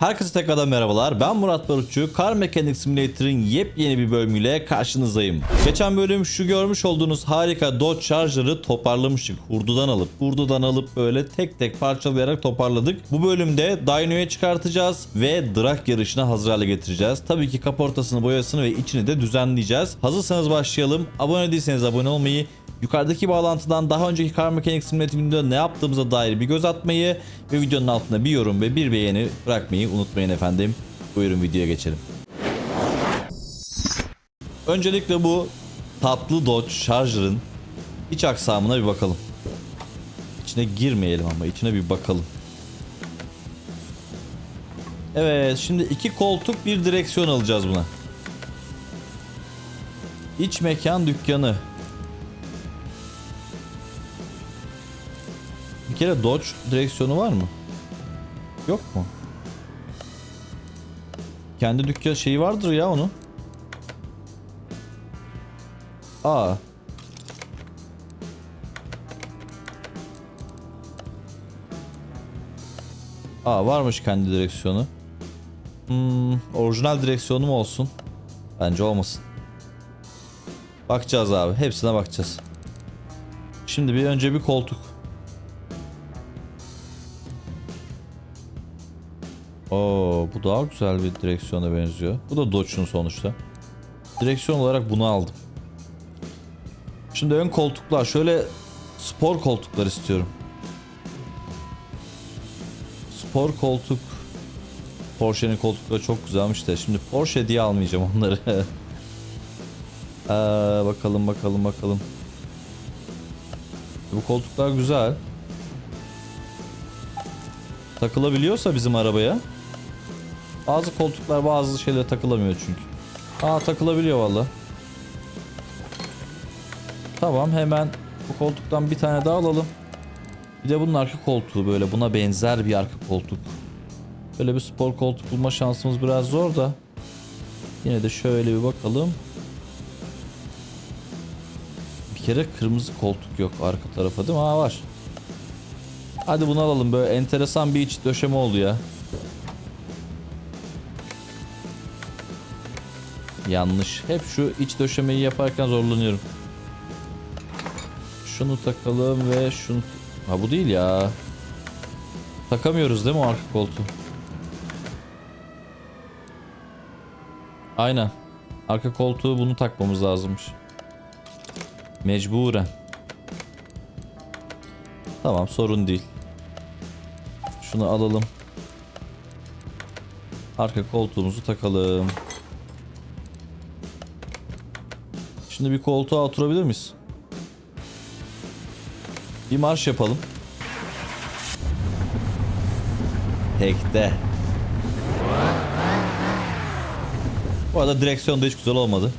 Herkese tekrardan merhabalar. Ben Murat Barutçu. Car Mechanic Simulator'ın yepyeni bir bölümüyle karşınızdayım. Geçen bölüm şu görmüş olduğunuz harika Dodge Charger'ı toparlamıştık. Hurdudan alıp, hurdudan alıp böyle tek tek parçalayarak toparladık. Bu bölümde dyno'ya çıkartacağız ve drag yarışına hazır hale getireceğiz. Tabii ki kaportasını, boyasını ve içini de düzenleyeceğiz. Hazırsanız başlayalım. Abone değilseniz abone olmayı, Yukarıdaki bağlantıdan daha önceki Car Mechanic Simulator'da ne yaptığımıza dair bir göz atmayı ve videonun altına bir yorum ve bir beğeni bırakmayı unutmayın efendim. Buyurun videoya geçelim. Öncelikle bu tatlı Dodge Charger'ın iç aksamına bir bakalım. İçine girmeyelim ama içine bir bakalım. Evet şimdi iki koltuk bir direksiyon alacağız buna. İç mekan dükkanı. Kere Dodge direksiyonu var mı? Yok mu? Kendi dükkan şeyi vardır ya onun. Aa. Aa varmış kendi direksiyonu. Hmm, orijinal direksiyonu mu olsun? Bence olmasın. Bakacağız abi. Hepsine bakacağız. Şimdi bir önce bir koltuk. Oo, bu daha güzel bir direksiyona benziyor. Bu da Dodge'un sonuçta. Direksiyon olarak bunu aldım. Şimdi ön koltuklar şöyle spor koltuklar istiyorum. Spor koltuk Porsche'nin koltukları çok güzelmiş de şimdi Porsche diye almayacağım onları. Aa, bakalım bakalım bakalım. Bu koltuklar güzel. Takılabiliyorsa bizim arabaya. Bazı koltuklar bazı şeylere takılamıyor çünkü. Aa takılabiliyor valla. Tamam hemen bu koltuktan bir tane daha alalım. Bir de bunun arka koltuğu böyle buna benzer bir arka koltuk. Böyle bir spor koltuk bulma şansımız biraz zor da. Yine de şöyle bir bakalım. Bir kere kırmızı koltuk yok arka tarafa değil mi? Aa var. Hadi bunu alalım böyle enteresan bir iç döşeme oldu ya. Yanlış. Hep şu iç döşemeyi yaparken zorlanıyorum. Şunu takalım ve şunu... Ha bu değil ya. Takamıyoruz değil mi arka koltuğu? Aynen. Arka koltuğu bunu takmamız lazımmış. Mecburen. Tamam sorun değil. Şunu alalım. Arka koltuğumuzu takalım. Şimdi bir koltuğa oturabilir miyiz? Bir marş yapalım. Tekte. Bu arada direksiyon da hiç güzel olmadı.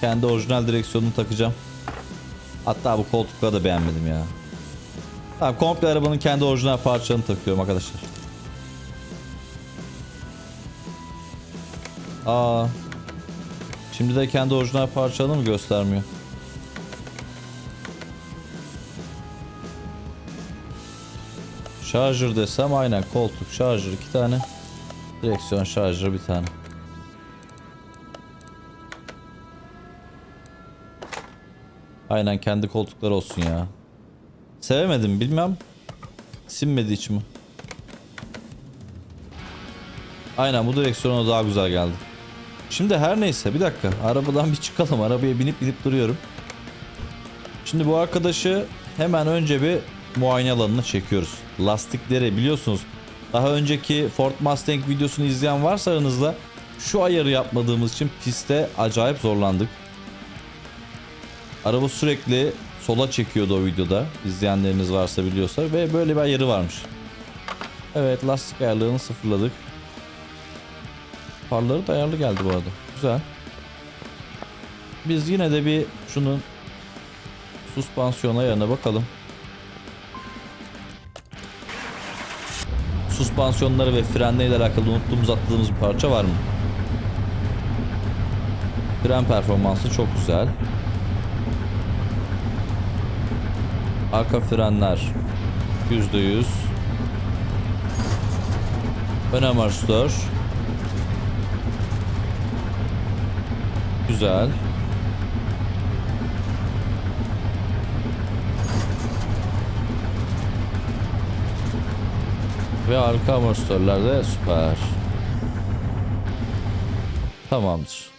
Kendi orijinal direksiyonunu takacağım. Hatta bu koltukları da beğenmedim ya. Tamam komple arabanın kendi orijinal parçalarını takıyorum arkadaşlar. Aa. Şimdi de kendi orijinal parçalarını mı göstermiyor? Şarjör desem aynen koltuk şarjör iki tane. Direksiyon şarjör bir tane. Aynen kendi koltukları olsun ya. Sevemedim bilmem. Sinmedi içimi. Aynen bu direksiyona daha güzel geldi. Şimdi her neyse bir dakika arabadan bir çıkalım. Arabaya binip binip duruyorum. Şimdi bu arkadaşı hemen önce bir muayene alanına çekiyoruz. Lastikleri biliyorsunuz. Daha önceki Ford Mustang videosunu izleyen varsa aranızda şu ayarı yapmadığımız için pistte acayip zorlandık. Araba sürekli sola çekiyordu o videoda. İzleyenleriniz varsa biliyorsa ve böyle bir ayarı varmış. Evet lastik ayarlarını sıfırladık. Farları da ayarlı geldi bu arada. Güzel. Biz yine de bir şunun suspansiyon ayarına bakalım. Suspansiyonları ve frenleriyle alakalı unuttuğumuz atladığımız bir parça var mı? Fren performansı çok güzel. Arka frenler %100. Ön amortisör. Güzel. Ve arka amortisörler de süper. Tamamdır.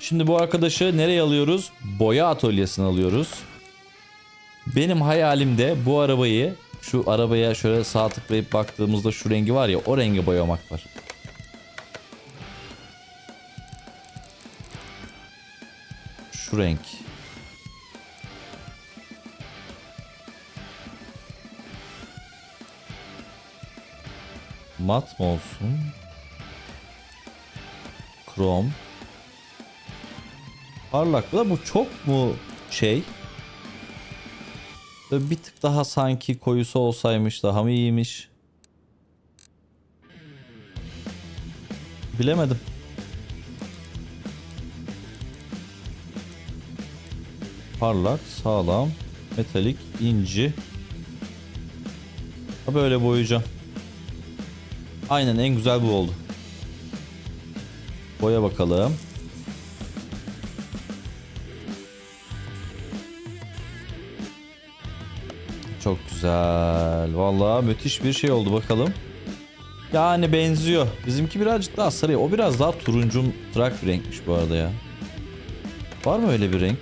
Şimdi bu arkadaşı nereye alıyoruz? Boya atölyesine alıyoruz. Benim hayalimde bu arabayı şu arabaya şöyle sağ tıklayıp baktığımızda şu rengi var ya o rengi boyamak var. Şu renk. Mat mı olsun? Krom. Parlaklı da bu çok mu şey? Bir tık daha sanki koyusu olsaymış daha mı iyiymiş? Bilemedim. Parlak, sağlam, metalik, inci. Böyle boyayacağım. Aynen en güzel bu oldu. Boya bakalım. Çok güzel. Vallahi müthiş bir şey oldu bakalım. Yani benziyor. Bizimki birazcık daha sarı. O biraz daha turuncum trak bir renkmiş bu arada ya. Var mı öyle bir renk?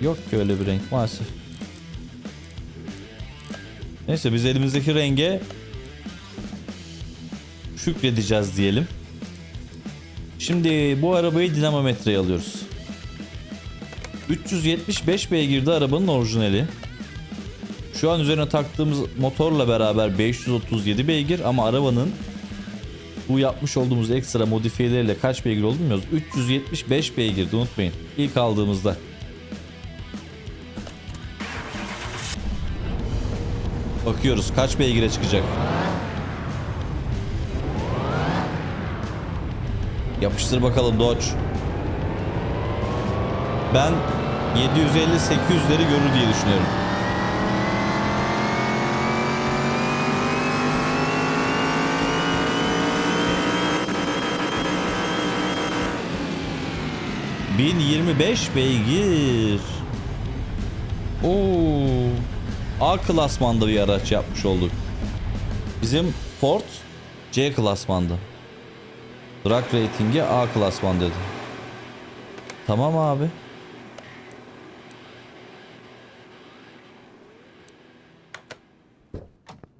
Yok ki öyle bir renk maalesef. Neyse biz elimizdeki renge şükredeceğiz diyelim. Şimdi bu arabayı dinamometreye alıyoruz. 375 beygirde arabanın orijinali. Şu an üzerine taktığımız motorla beraber 537 beygir ama arabanın bu yapmış olduğumuz ekstra modifiyeleriyle kaç beygir olduğunu bilmiyoruz. 375 beygirdi unutmayın. İlk aldığımızda. Bakıyoruz kaç beygire çıkacak. Yapıştır bakalım Dodge. Ben 750-800'leri görür diye düşünüyorum. ...1025 beygir. Oo. A klasmanda bir araç yapmış olduk. Bizim Ford C klasmanda. Drag ratingi A klasman dedi. Tamam abi.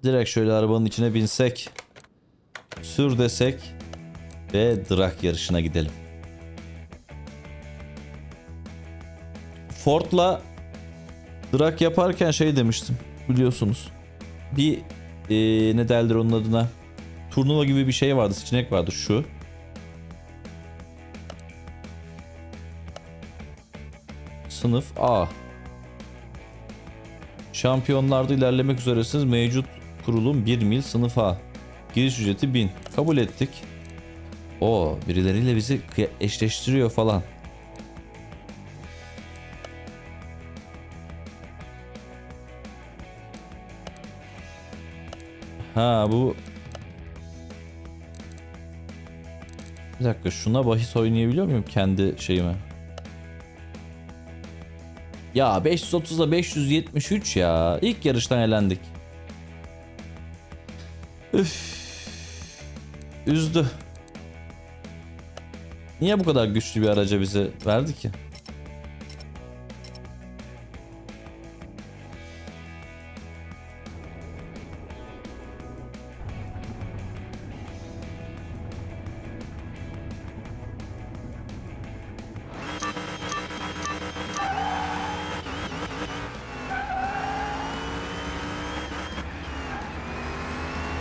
Direkt şöyle arabanın içine binsek. Sür desek. Ve drag yarışına gidelim. Ford'la drag yaparken şey demiştim. Biliyorsunuz. Bir eee ne derler onun adına. Turnuva gibi bir şey vardı. Seçenek vardı şu. Sınıf A. Şampiyonlarda ilerlemek üzeresiniz. Mevcut kurulum 1 mil sınıf A. Giriş ücreti 1000. Kabul ettik. O birileriyle bizi eşleştiriyor falan. Ha bu Bir dakika şuna bahis oynayabiliyor muyum kendi şeyime? Ya 530'da 573 ya. İlk yarıştan elendik. Üf. Üzdü. Niye bu kadar güçlü bir araca bize verdi ki?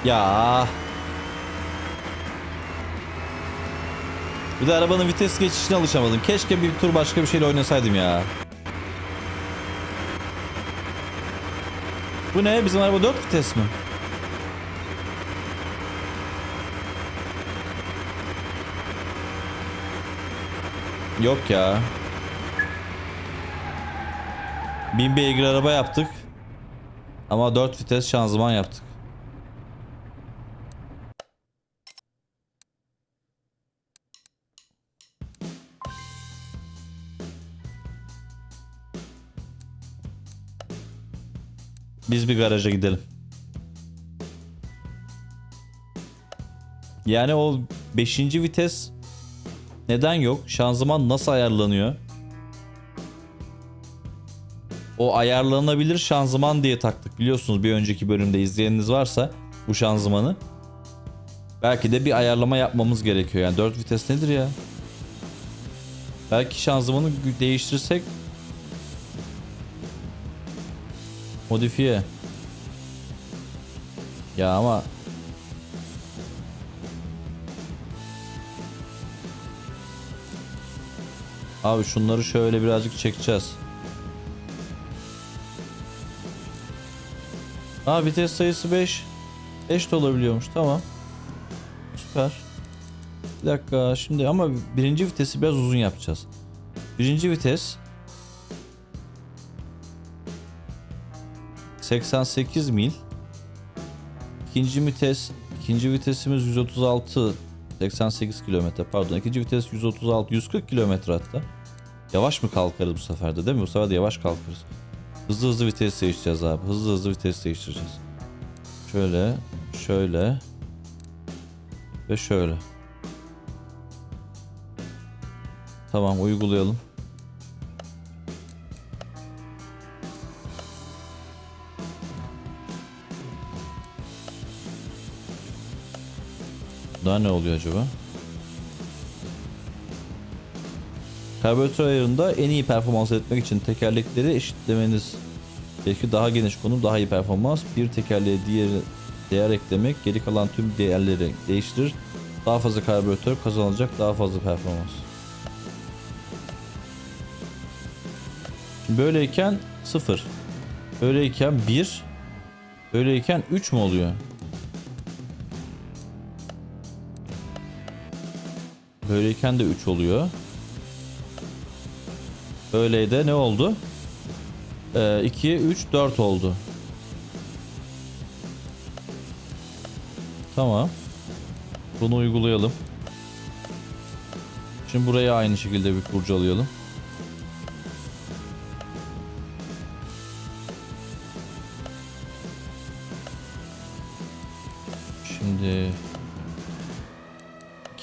Ya. Bir de arabanın vites geçişine alışamadım. Keşke bir tur başka bir şeyle oynasaydım ya. Bu ne? Bizim araba 4 vites mi? Yok ya. Bin beygir araba yaptık. Ama 4 vites şanzıman yaptık. Biz bir garaja gidelim. Yani o 5. vites neden yok? Şanzıman nasıl ayarlanıyor? O ayarlanabilir şanzıman diye taktık biliyorsunuz bir önceki bölümde izleyeniniz varsa bu şanzımanı. Belki de bir ayarlama yapmamız gerekiyor. Yani 4 vites nedir ya? Belki şanzımanı değiştirsek modifiye. Ya ama Abi şunları şöyle birazcık çekeceğiz. Aa vites sayısı 5. 5 de olabiliyormuş tamam. Süper. Bir dakika şimdi ama birinci vitesi biraz uzun yapacağız. Birinci vites 88 mil. İkinci vites ikinci vitesimiz 136 88 kilometre pardon ikinci vites 136 140 kilometre hatta. Yavaş mı kalkarız bu sefer de değil mi? Bu sefer de yavaş kalkarız. Hızlı hızlı vites değiştireceğiz abi. Hızlı hızlı vites değiştireceğiz. Şöyle, şöyle ve şöyle. Tamam uygulayalım. Daha ne oluyor acaba? Karbüratör ayarında en iyi performans etmek için tekerlekleri eşitlemeniz gerekiyor. Daha geniş konum, daha iyi performans. Bir tekerleğe diğer değer eklemek geri kalan tüm değerleri değiştirir. Daha fazla karbüratör kazanılacak, daha fazla performans. Böyleyken 0. Böyleyken 1. Böyleyken 3 mü oluyor? Böyleyken de 3 oluyor. Böyle de ne oldu? Ee, 2, 3, 4 oldu. Tamam. Bunu uygulayalım. Şimdi buraya aynı şekilde bir kurcalayalım.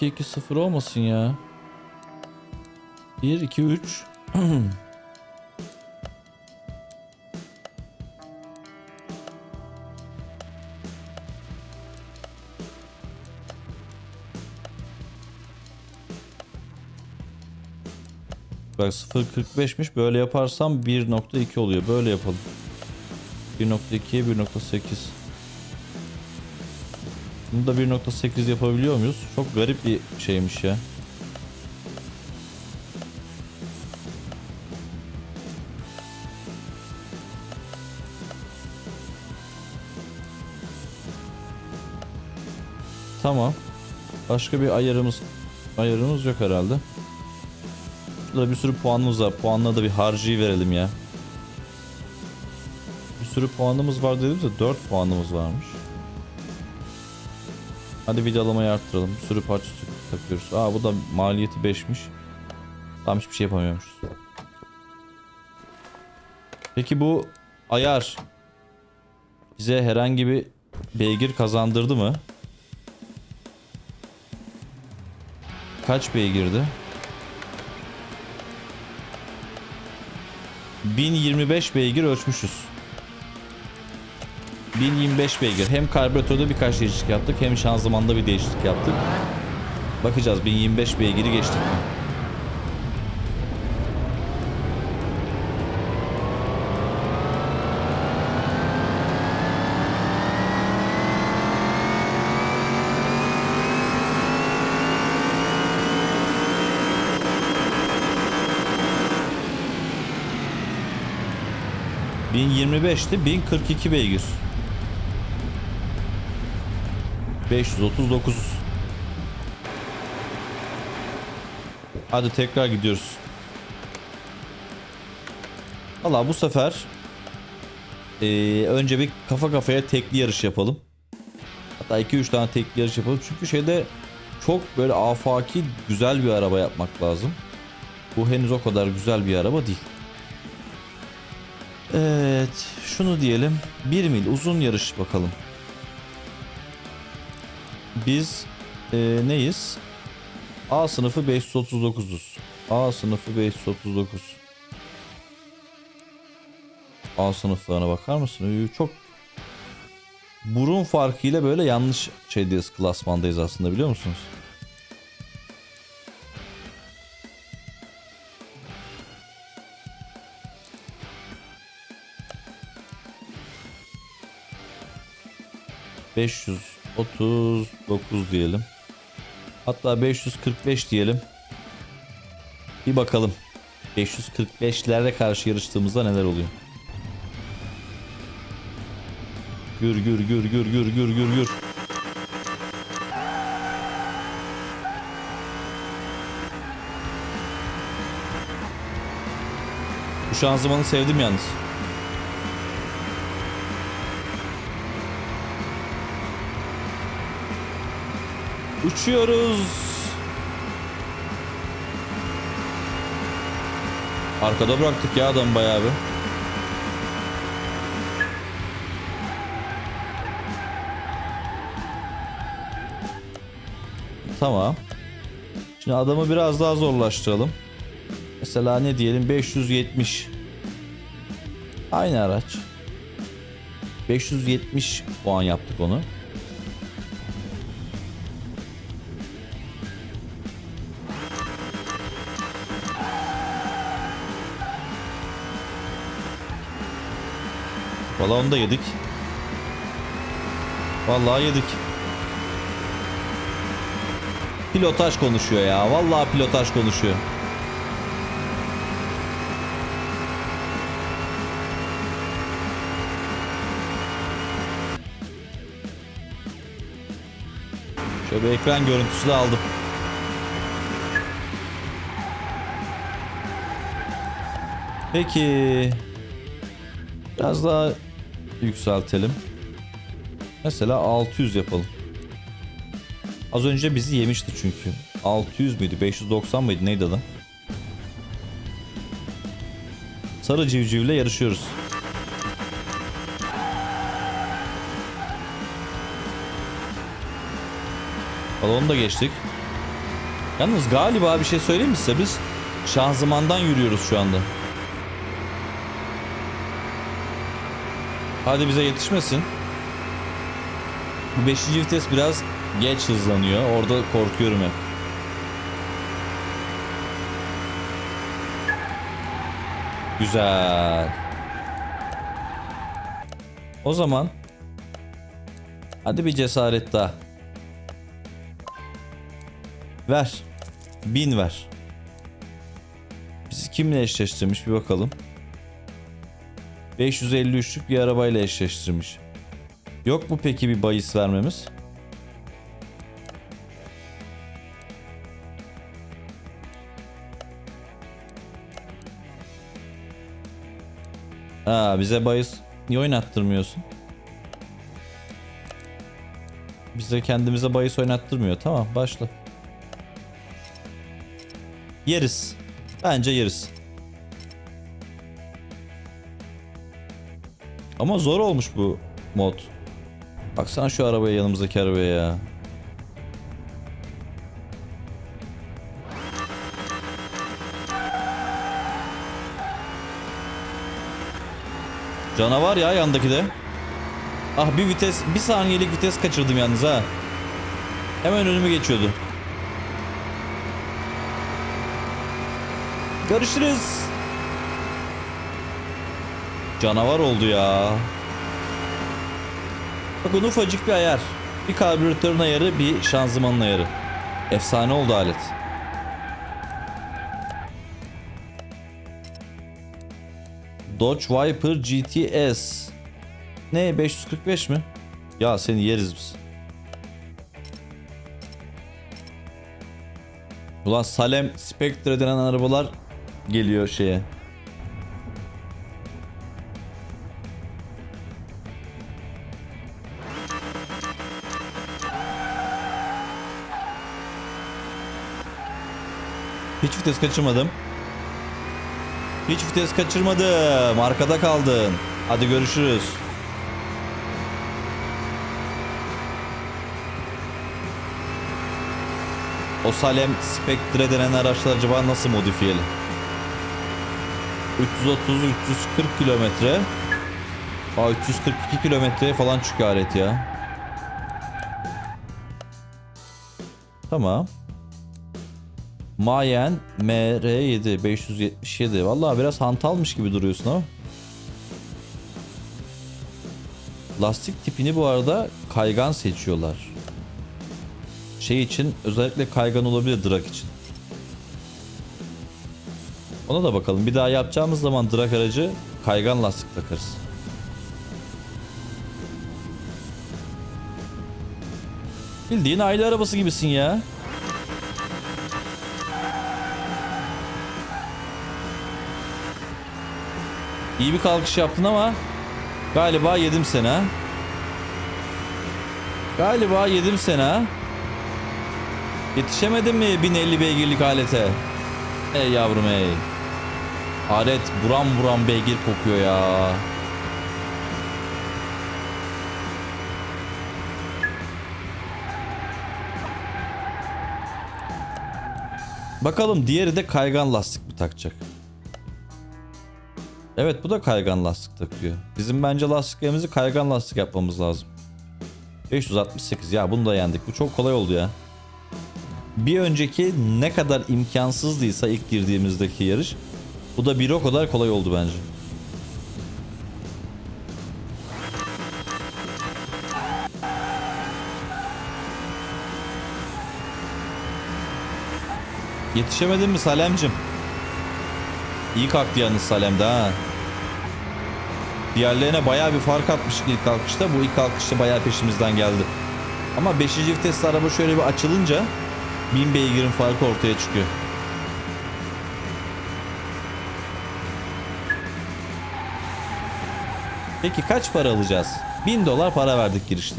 2 2 0 olmasın ya. 1 2 3 Bak 0.45'miş böyle yaparsam 1.2 oluyor. Böyle yapalım. 1.2'ye 1.8 Bunu da 1.8 yapabiliyor muyuz? Çok garip bir şeymiş ya Tamam. Başka bir ayarımız ayarımız yok herhalde. Şurada bir sürü puanımız var. Puanla da bir harcıyı verelim ya. Bir sürü puanımız var dediğimizde 4 puanımız varmış. Hadi vidalamayı arttıralım. Sürü parça takıyoruz. Aa bu da maliyeti 5'miş. Tam hiçbir şey yapamıyormuşuz. Peki bu ayar bize herhangi bir beygir kazandırdı mı? Kaç beygirdi? 1025 beygir ölçmüşüz. 1025 beygir. Hem karbüratörde birkaç değişiklik yaptık hem şanzımanda bir değişiklik yaptık. Bakacağız 1025 beygiri geçtik mi? ...1025'ti... ...1042 beygir. 539. Hadi tekrar gidiyoruz. Valla bu sefer Ee, önce bir kafa kafaya tekli yarış yapalım. Hatta 2-3 tane tekli yarış yapalım. Çünkü şeyde çok böyle afaki güzel bir araba yapmak lazım. Bu henüz o kadar güzel bir araba değil. Evet, şunu diyelim. 1 mil uzun yarış bakalım. Biz e, neyiz? A sınıfı 539'uz. A sınıfı 539. A sınıflarına bakar mısın? Çok burun farkıyla böyle yanlış şeydeyiz, klasmandayız aslında biliyor musunuz? ...539 diyelim. Hatta 545 diyelim. Bir bakalım. 545'lerle karşı yarıştığımızda neler oluyor. Gür gür gür gür gür gür gür gür. Bu şanzımanı sevdim yalnız. Uçuyoruz. Arkada bıraktık ya adam bayağı bir. Tamam. Şimdi adamı biraz daha zorlaştıralım. Mesela ne diyelim 570. Aynı araç. 570 puan yaptık onu. Valla onu da yedik. Vallahi yedik. Pilotaj konuşuyor ya. Vallahi pilotaj konuşuyor. Şöyle bir ekran görüntüsü de aldım. Peki. Biraz daha yükseltelim. Mesela 600 yapalım. Az önce bizi yemişti çünkü. 600 müydü? 590 mıydı? Neydi adam? Sarı civcivle yarışıyoruz. Balonu da geçtik. Yalnız galiba bir şey söyleyeyim mi size? Biz şanzımandan yürüyoruz şu anda. Hadi bize yetişmesin. Bu 5. vites biraz geç hızlanıyor. Orada korkuyorum hep. Güzel. O zaman hadi bir cesaret daha. Ver. Bin ver. Bizi kimle eşleştirmiş bir bakalım. 553'lük bir arabayla eşleştirmiş. Yok mu peki bir bahis vermemiz? Aa bize bahis niye oynattırmıyorsun? Bize kendimize bahis oynattırmıyor. Tamam başla. Yeriz. Bence yeriz. Ama zor olmuş bu mod. Baksana şu arabaya yanımızdaki arabaya ya. Canavar ya yandaki de. Ah bir vites, bir saniyelik vites kaçırdım yalnız ha. Hemen önümü geçiyordu. Görüşürüz. Canavar oldu ya. Bakın ufacık bir ayar. Bir karbüratörün ayarı, bir şanzımanın ayarı. Efsane oldu alet. Dodge Viper GTS. Ne 545 mi? Ya seni yeriz biz. Ulan Salem Spectre denen arabalar geliyor şeye. Hiç vites kaçırmadım. Hiç vites kaçırmadım. Arkada kaldın. Hadi görüşürüz. O Salem Spectre denen araçlar acaba nasıl modifiyeli? 330-340 kilometre. Aa 342 kilometreye falan çıkıyor alet ya. Tamam. Mayen MR7 577. Vallahi biraz hantalmış gibi duruyorsun ama. Lastik tipini bu arada kaygan seçiyorlar. Şey için özellikle kaygan olabilir drag için. Ona da bakalım. Bir daha yapacağımız zaman drag aracı kaygan lastik takarız. Bildiğin aile arabası gibisin ya. İyi bir kalkış yaptın ama galiba yedim seni ha. Galiba yedim seni ha. Yetişemedin mi 1050 beygirlik alete? Ey yavrum ey. Alet buram buram beygir kokuyor ya. Bakalım diğeri de kaygan lastik mi takacak? Evet bu da kaygan lastik takıyor. Bizim bence lastiklerimizi kaygan lastik yapmamız lazım. 568 ya bunu da yendik. Bu çok kolay oldu ya. Bir önceki ne kadar imkansızdıysa ilk girdiğimizdeki yarış. Bu da bir o kadar kolay oldu bence. Yetişemedin mi Salemcim? İyi kalktı yalnız Salem'de ha. Diğerlerine bayağı bir fark atmıştık ilk kalkışta. Bu ilk kalkışta bayağı peşimizden geldi. Ama 5. vitesli araba şöyle bir açılınca 1000 beygirin farkı ortaya çıkıyor. Peki kaç para alacağız? 1000 dolar para verdik girişte.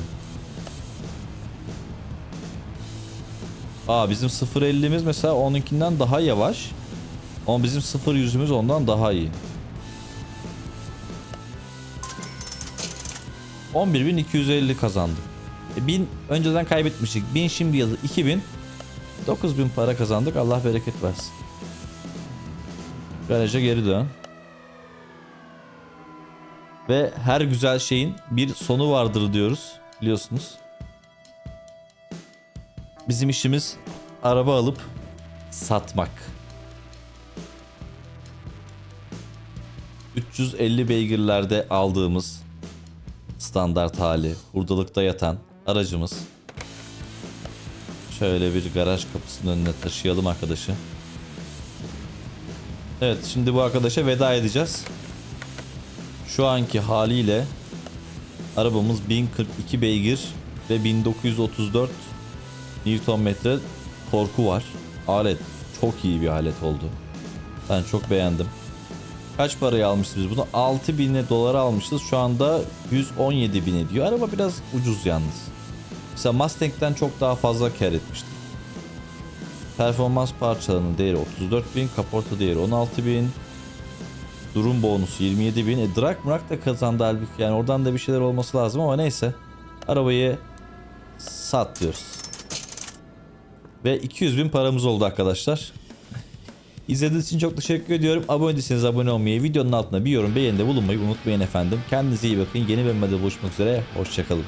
Aa bizim 0.50'miz mesela onunkinden daha yavaş. Ama bizim 0 yüzümüz ondan daha iyi. 11.250 kazandık. E, 1000 önceden kaybetmiştik. 1000 şimdi yazı 2000. 9000 para kazandık. Allah bereket versin. Garaja geri dön. Ve her güzel şeyin bir sonu vardır diyoruz. Biliyorsunuz. Bizim işimiz araba alıp satmak. 350 beygirlerde aldığımız standart hali hurdalıkta yatan aracımız. Şöyle bir garaj kapısının önüne taşıyalım arkadaşı. Evet şimdi bu arkadaşa veda edeceğiz. Şu anki haliyle arabamız 1042 beygir ve 1934 Newton metre torku var. Alet çok iyi bir alet oldu. Ben çok beğendim. Kaç paraya almışız biz bunu? 6000 dolara almışız. Şu anda 117 bin ediyor. Araba biraz ucuz yalnız. Mesela Mustang'den çok daha fazla kar etmiştim. Performans parçalarının değeri 34 bin, kaporta değeri 16 bin. Durum bonusu 27 bin. E, drag mrak da kazandı halbuki. Yani oradan da bir şeyler olması lazım ama neyse. Arabayı sat diyoruz. Ve 200 bin paramız oldu arkadaşlar. İzlediğiniz için çok teşekkür ediyorum. Abone değilseniz abone olmayı, videonun altına bir yorum beğenide bulunmayı unutmayın efendim. Kendinize iyi bakın. Yeni videoda buluşmak üzere. Hoşçakalın.